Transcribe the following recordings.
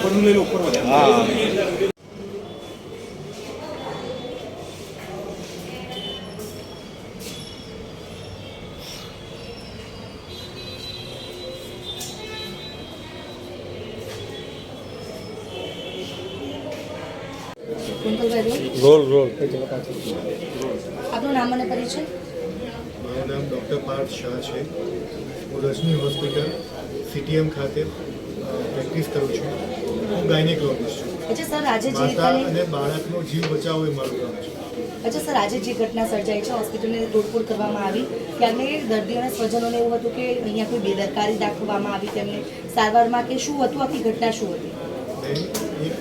ડોક્ટરનું લો ઉપર હા role role આપનું નામ અને પરિચય મારું નામ ડૉક્ટર પાર્થ શાહ છે હું રજની હોસ્પિટલ સીટીએમ ખાતે પ્રેક્ટિસ કરું છું. હું ગાયનેકોલોજિસ્ટ છું. અચ્છા સર આજે જે માતા અને બાળકનો જીવ બચાવવો એ મારું કામ છે. અચ્છા સર આજે જે ઘટના સર્જાઈ છે હોસ્પિટલને તોડફોડ કરવામાં આવી ત્યારે દર્દીઓના સ્વજનોને એવું હતું કે અહીંયા કોઈ બેદરકારી દાખવવામાં આવી તેમને સારવારમાં કે શું હતું આખી ઘટના શું હતી? એક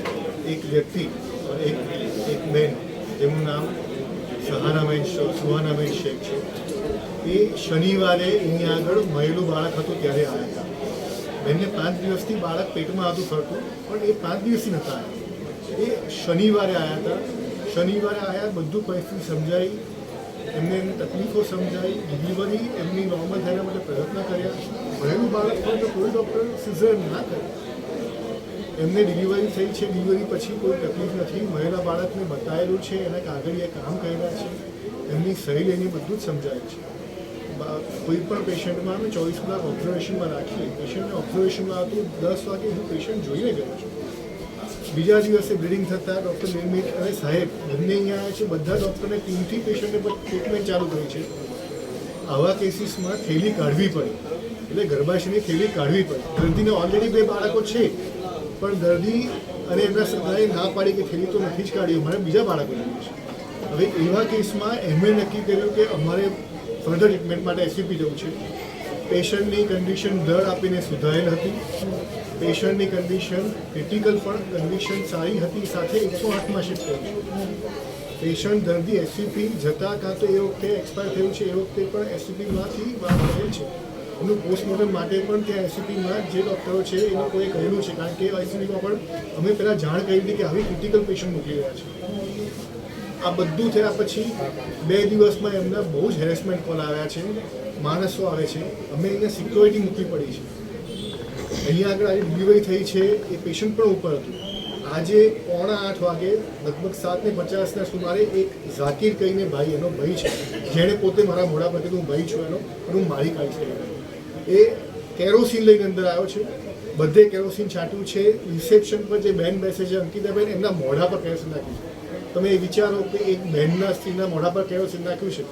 એક વ્યક્તિ એક એક બેન જેમનું નામ સહાનાબેન સુહાનાબેન શેખ છે. એ શનિવારે અહીંયા આગળ મહિલું બાળક હતું ત્યારે આવ્યા હતા. બેનને પાંચ દિવસથી બાળક પેટમાં હતું ફરતું, પણ એ પાંચ દિવસથી નહોતા આવ્યા. એ શનિવારે આવ્યા હતા. શનિવારે આવ્યા, બધું પરિસ્થિતિ સમજાઈ. એમને એમની તકલીફો સમજાઈ. ડિલિવરી એમની નોર્મલ થયા માટે પ્રયત્ન કર્યા. ભરેલું બાળક હોય તો કોઈ ડૉક્ટર સિઝર ના કરે. એમને ડિલિવરી થઈ છે. ડિલિવરી પછી કોઈ તકલીફ નથી. મહિલા બાળકને બતાવેલું છે. એના કાગળીએ કામ કર્યા છે. એમની સહી લઈને બધું જ સમજાયું છે. કોઈ પણ પેશન્ટમાં અમે ચોવીસ કલાક ઓબ્ઝર્વેશનમાં રાખીએ, પેશન્ટને ઓબ્ઝર્વેશનમાં હતું દસ વાગે હું પેશન્ટ જોઈને ગયો છું. બીજા દિવસે બ્લીડિંગ થતાં ડૉક્ટર નિર્મિત અને સાહેબ, બંને અહીંયા આવ્યા છે, બધા ડૉક્ટરને ટીમથી પેશન્ટને પર ટ્રીટમેન્ટ ચાલુ કરી છે. આવા કેસીસમાં થેલી કાઢવી પડે. એટલે ગર્ભાશયની થેલી કાઢવી પડે. દર્દીને ઓલરેડી બે બાળકો છે, પણ દર્દી અને એમના સગાએ ના પાડી કે થેલી તો નથી જ કાઢી, અમારે બીજા બાળકો છે. હવે એવા કેસમાં એમણે નક્કી કર્યું કે અમારે ફર્ધર ટ્રીટમેન્ટ માટે એસસીપી જવું છે. પેશન્ટની કન્ડિશન દર આપીને સુધારેલ હતી. પેશન્ટની કન્ડિશન ક્રિટિકલ પણ કન્ડિશન સારી હતી, સાથે એકસો આઠમાં શિફ્ટ થયું પેશન્ટ દર્દી એસસીપી જતા કાં તો એ વખતે એક્સપાયર થયું છે, એ વખતે પણ એસસીપીમાંથી વાત થયેલ છે. એનું પોસ્ટમોર્ટમ માટે પણ ત્યાં એસસીપીમાં જે ડૉક્ટરો છે, એ લોકોએ કહેલું છે, કારણ કે એસસીપીમાં પણ અમે પહેલાં જાણ કરી હતી કે આવી ક્રિટિકલ પેશન્ટ મોકલી રહ્યા છે. આ બધું થયા પછી બે દિવસમાં એમના બહુ જ હેરેસમેન્ટ કોલ આવ્યા છે, માણસો આવે છે. અમે અહીંયા સિક્યોરિટી મૂકવી પડી છે. અહીંયા આગળ આજે ડિલિવરી થઈ છે એ પેશન્ટ પણ ઉપર હતું. આજે પોણા આઠ વાગે, લગભગ સાત ને પચાસના સુમારે એક ઝાકીર કહીને ભાઈ, એનો ભાઈ છે. જેણે પોતે મારા મોઢા પર કીધું હું ભાઈ છું એનો હું મારી કાઢી છે. એ કેરોસીન લઈને અંદર આવ્યો છે. બધે કેરોસીન છાંટ્યું છે. રિસેપ્શન પર જે બેન બેસે છે, અંકિતાબેન, એમના મોઢા પર કેરોસીન નાખ્યું છે. તમે એ વિચારો કે એક બહેનના સ્ત્રીના મોઢા પર કેરોસીન નાખ્યું છે.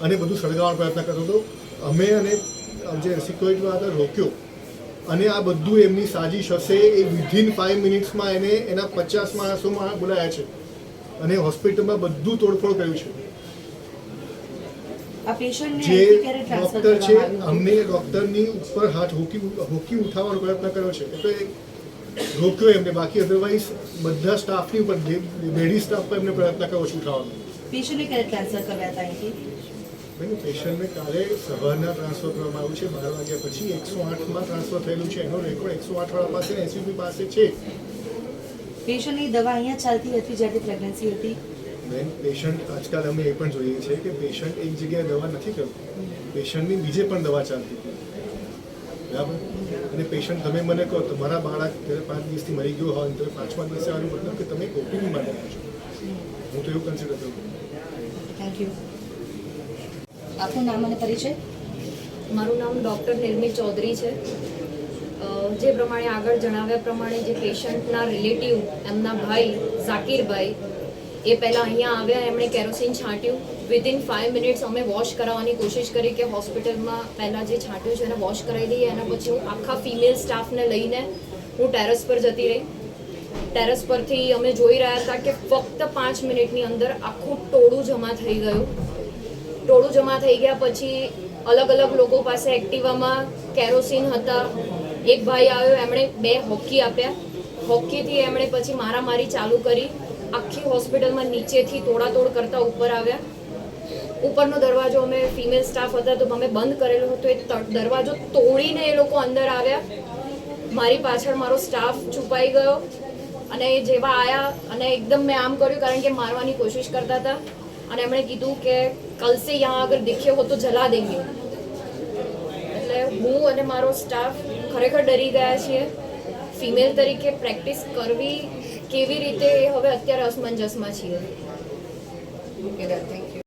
અને બધું સળગાવવાનો પ્રયત્ન કરતો હતો. અમે અને જે સિક્યોરિટી હતા રોક્યો. અને આ બધું એમની સાજિશ હશે એ વિધિન ફાઇવ મિનિટ્સમાં એને એના પચાસ માણસોમાં બોલાયા છે. અને હોસ્પિટલમાં બધું તોડફોડ કર્યું છે. જે ડોક્ટર છે અમને ડોક્ટરની ઉપર હાથ હોકી હોકી ઉઠાવવાનો પ્રયત્ન કર્યો છે. એટલે રોક્યો એમને. બાકી અધરવાઇઝ બધા સ્ટાફની ઉપર લેડી સ્ટાફ પર એમને પ્રયત્ન કર્યો છે ઉઠાવવાનો. પેશન્ટને ક્યારે ટ્રાન્સફર કર્યા હતા અહીંથી? પેશન્ટને કાલે સવારના ટ્રાન્સફર કરવામાં આવ્યું છે. બાર વાગ્યા પછી એકસો આઠમાં ટ્રાન્સફર થયેલું છે. એનો રેકોર્ડ એકસો આઠ વાળા પાસે એસયુપી પાસે છે. પેશન્ટની દવા અહીંયા ચાલતી હતી જ્યારે પ્રેગ્નન્સી હતી. બેન પેશન્ટ આજકાલ અમે એ પણ જોઈએ છીએ કે પેશન્ટ એક જગ્યાએ દવા નથી કરતો. પેશન્ટની બીજે પણ દવા ચાલતી હતી બરાબર? અને પેશન્ટ તમે મને કહો તમારા બાળક જ્યારે પાંચ દિવસથી મરી ગયો હોય તો પાંચમા દિવસે આવ્યું મતલબ કે તમે ઓપીડી માટે છો. હું તો એવું કન્સિડર કરું. થેન્ક યુ આપનું નામ અને પરિચય? મારું નામ ડૉક્ટર નિર્મિત ચૌધરી છે. જે પ્રમાણે આગળ જણાવ્યા પ્રમાણે જે પેશન્ટના રિલેટિવ એમના ભાઈ ઝાકીરભાઈ એ પહેલાં અહીંયા આવ્યા, એમણે કેરોસીન છાંટ્યું. વિધિન ફાઇવ મિનિટ્સ અમે વોશ કરાવવાની કોશિશ કરી કે હોસ્પિટલમાં પહેલાં જે છાંટ્યું છે એને વોશ કરાવી દઈએ. એના પછી હું આખા ફિમેલ સ્ટાફને લઈને હું ટેરેસ પર જતી રહી. ટેરેસ પરથી અમે જોઈ રહ્યા હતા કે ફક્ત પાંચ મિનિટની અંદર આખું ટોળું જમા થઈ ગયું. ટોળું જમા થઈ ગયા પછી અલગ અલગ લોકો પાસે એક્ટિવામાં કેરોસીન હતા. એક ભાઈ આવ્યો, એમણે બે હોકી આપ્યા. હોકીથી એમણે પછી મારામારી ચાલુ કરી. આખી હોસ્પિટલમાં નીચેથી તોડાતોડ કરતા ઉપર આવ્યા. ઉપરનો દરવાજો અમે ફિમેલ સ્ટાફ હતા તો અમે બંધ કરેલો હતો. એ દરવાજો તોડીને એ લોકો અંદર આવ્યા. મારી પાછળ મારો સ્ટાફ છુપાઈ ગયો અને એ જેવા આવ્યા અને એકદમ મેં આમ કર્યું કારણ કે મારવાની કોશિશ કરતા હતા. અને એમણે કીધું કે કલ સે યહાં અગર દિખે હો તો જલા દેંગે. એટલે હું અને મારો સ્ટાફ ખરેખર ડરી ગયા છીએ. ફિમેલ તરીકે પ્રેક્ટિસ કરવી કેવી રીતે હવે અત્યારે અસમંજસમાં છીએ? Okay thank